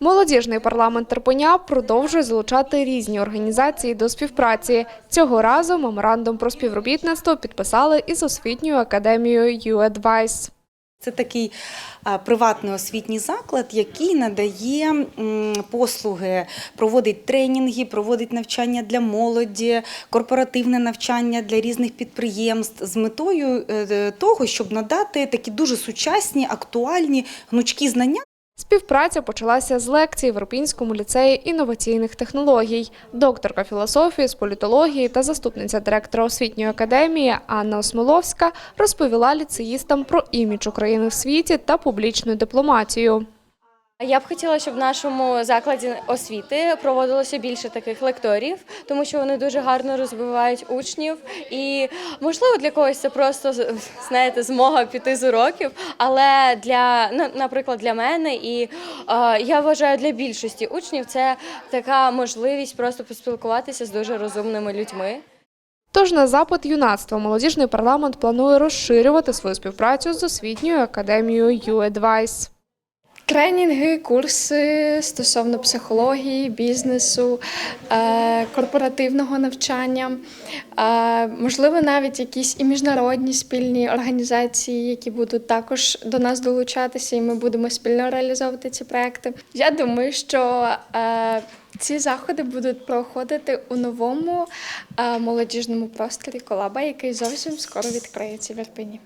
Молодіжний парламент Терпеня продовжує залучати різні організації до співпраці. Цього разу меморандум про співробітництво підписали із освітньою академією «YouAdvice». Це такий приватний освітній заклад, який надає послуги, проводить тренінги, проводить навчання для молоді, корпоративне навчання для різних підприємств з метою е, того, щоб надати такі дуже сучасні, актуальні, гнучкі знання. Співпраця почалася з лекцій в Європейському ліцеї інноваційних технологій. Докторка філософії з політології та заступниця директора освітньої академії Анна Осмоловська розповіла ліцеїстам про імідж України в світі та публічну дипломатію. Я б хотіла, щоб в нашому закладі освіти проводилося більше таких лекторів, тому що вони дуже гарно розвивають учнів. І можливо для когось це просто знаєте, змога піти з уроків. Але для наприклад, для мене і я вважаю для більшості учнів це така можливість просто поспілкуватися з дуже розумними людьми. Тож на запит юнацтва молодіжний парламент планує розширювати свою співпрацю з освітньою академією «YouAdvice». Тренінги, курси стосовно психології, бізнесу, е, корпоративного навчання, е, можливо, навіть якісь і міжнародні спільні організації, які будуть також до нас долучатися, і ми будемо спільно реалізовувати ці проекти. Я думаю, що е, ці заходи будуть проходити у новому молодіжному просторі Колаба, який зовсім скоро відкриється в Ірпені.